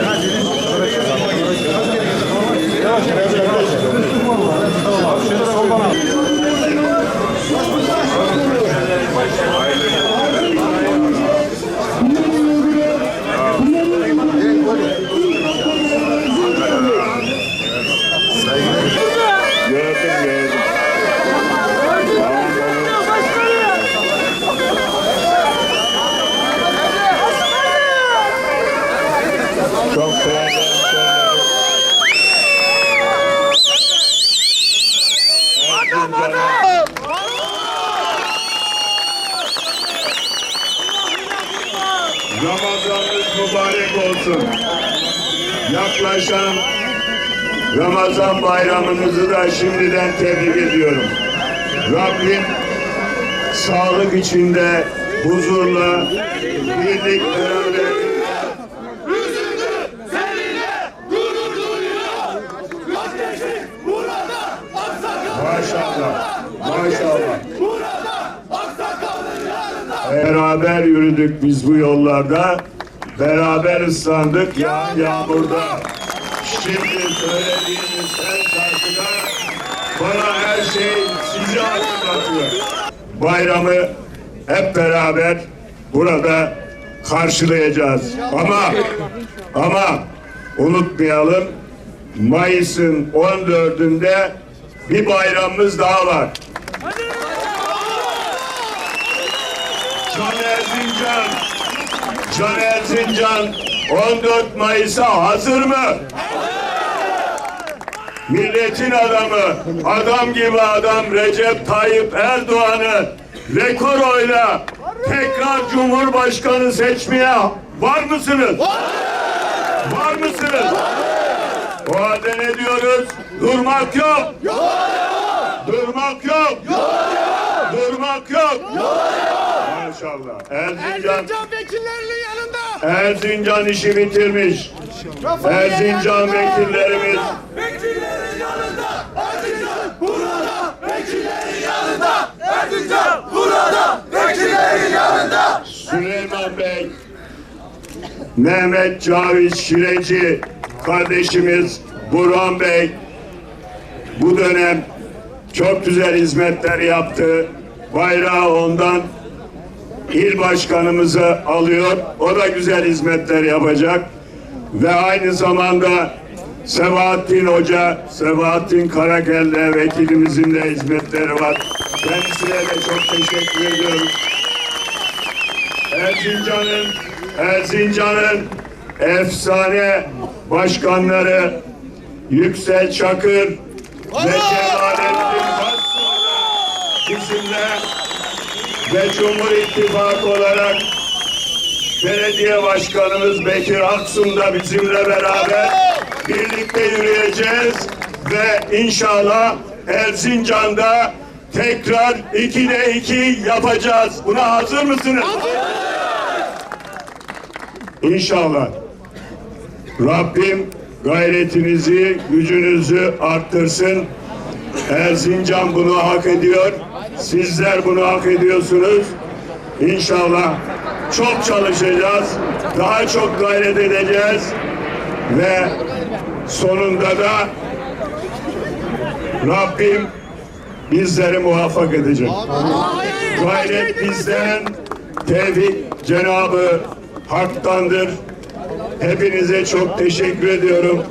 Hadi. Ramazanınız mübarek olsun. Yaklaşan Ramazan bayramınızı da şimdiden tebrik ediyorum. Rabbim sağlık içinde, huzurla, birlik beraber Maşallah, maşallah. Beraber yürüdük biz bu yollarda. Beraber ıslandık yağan yağmurda. Şimdi söylediğiniz her şarkıda bana her şey sizi hatırlatıyor. Bayramı hep beraber burada karşılayacağız. Ama ama unutmayalım Mayıs'ın 14'ünde bir bayramımız daha var. Can Erzincan, Can Erzincan 14 Mayıs'a hazır mı? Milletin adamı, adam gibi adam Recep Tayyip Erdoğan'ı rekor oyla tekrar Cumhurbaşkanı seçmeye var mısınız? Var mısınız? O halde ne diyoruz? Durmak yok. Durmak yok. Durmak yok. Maşallah. Erzincan, Erzincan vekillerinin yanında. Erzincan işi bitirmiş. Erzincan vekillerimiz Vekillerin yanında. Erzincan burada. Vekillerin yanında. Erzincan burada. Vekillerin yanında. Süleyman Bey, Mehmet Cavit Şireci kardeşimiz Burhan Bey bu dönem çok güzel hizmetler yaptı. Bayrağı ondan il başkanımızı alıyor. O da güzel hizmetler yapacak. Ve aynı zamanda Sebahattin Hoca, Sebahattin Karakelle vekilimizin de hizmetleri var. Kendisine de çok teşekkür ediyoruz. Erzincan'ın Erzincan'ın efsane başkanları Yüksel Çakır ve Cemalettin Basri bizimle ve Cumhur İttifakı olarak belediye başkanımız Bekir Aksun da bizimle beraber birlikte yürüyeceğiz ve inşallah Erzincan'da tekrar 2'de 2 yapacağız. Buna hazır mısınız? İnşallah. Rabbim gayretinizi, gücünüzü arttırsın. Erzincan bunu hak ediyor. Sizler bunu hak ediyorsunuz. İnşallah çok çalışacağız. Daha çok gayret edeceğiz. Ve sonunda da Rabbim bizleri muvaffak edecek. Gayret bizden, tevfik Cenabı Hak'tandır. Hepinize çok teşekkür ediyorum.